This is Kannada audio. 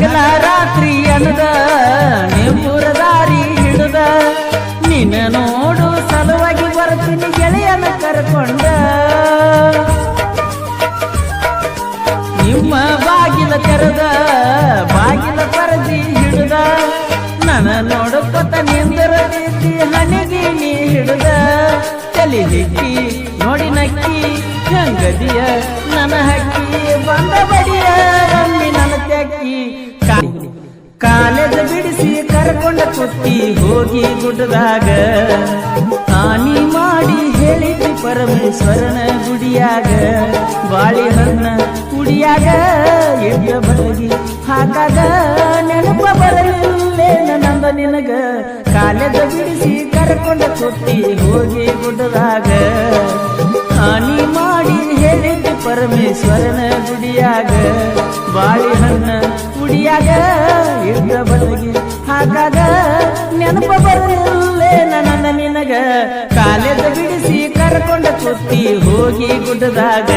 ಹಗಲ ರಾತ್ರಿ ಅನ್ನದ ನಿಮ್ಮೂರ ದಾರಿ ಹಿಡಿದ. ನಿನ್ನ ನೋಡು ಸಲುವಾಗಿ ಬರ್ತೀನಿ ಗೆಳೆಯನ ಕರ್ಕೊಂಡ. ನಿಮ್ಮ ಬಾಗಿಲ ತೆರೆದ, ಬಾಗಿಲ ಪರದಿ ಹಿಡಿದ. ನನ್ನ ನೋಡುತ್ತ ನಿಂದರ ರೀತಿ ಹಣಗಿ ನೀ ಹಿಡಿದ. ತಲೆ ಹಿಕ್ಕಿ, ನೋಡಿ ನಕ್ಕಿ ಗಂಗದಿಯ ನನ್ನ ಹಕ್ಕಿ ಬಂದ ಬಡಿಯ. ಕಾಲೇಜ ಬಿಡಿಸಿ ಕರ್ಕೊಂಡ ಕುಟ್ಟಿ ಹೋಗಿ ಗುಡ್ಡದಾಗ. ಹಾನಿ ಮಾಡಿ ಹೇಳಿದ್ದಿ ಪರಮೇಶ್ವರನ ಗುಡಿಯಾಗ. ಬಾಳೆಹಣ್ಣ ಕುಡಿಯಾಗ ಎಡ್ಡ ಬಲಗಿ ಹಾಕಾಗ. ನೆನಪ ಬರಲಿಲ್ಲೇನ ನಂದ ನಿನಗ. ಕಾಲೆದ ಬಿಡಿಸಿ ಕರ್ಕೊಂಡ ಕುತ್ತಿ ಹೋಗಿ ಗುಡ್ಡದಾಗ. ಹಾನಿ ಮಾಡಿ ಹೇಳಿದ್ದಿ ಪರಮೇಶ್ವರನ ಗುಡಿಯಾಗ. ಬಾಳೆಹಣ್ಣ ಹಾಗಾಗ ನೆನಪ ಬರಲಿಲ್ಲೇ ನನ್ನ ನಿನಗ. ಕಾಲೇಜ ಬಿಡಿಸಿ ಕರ್ಕೊಂಡ ಕುತ್ತಿ ಹೋಗಿ ಗುಡ್ಡದಾಗ.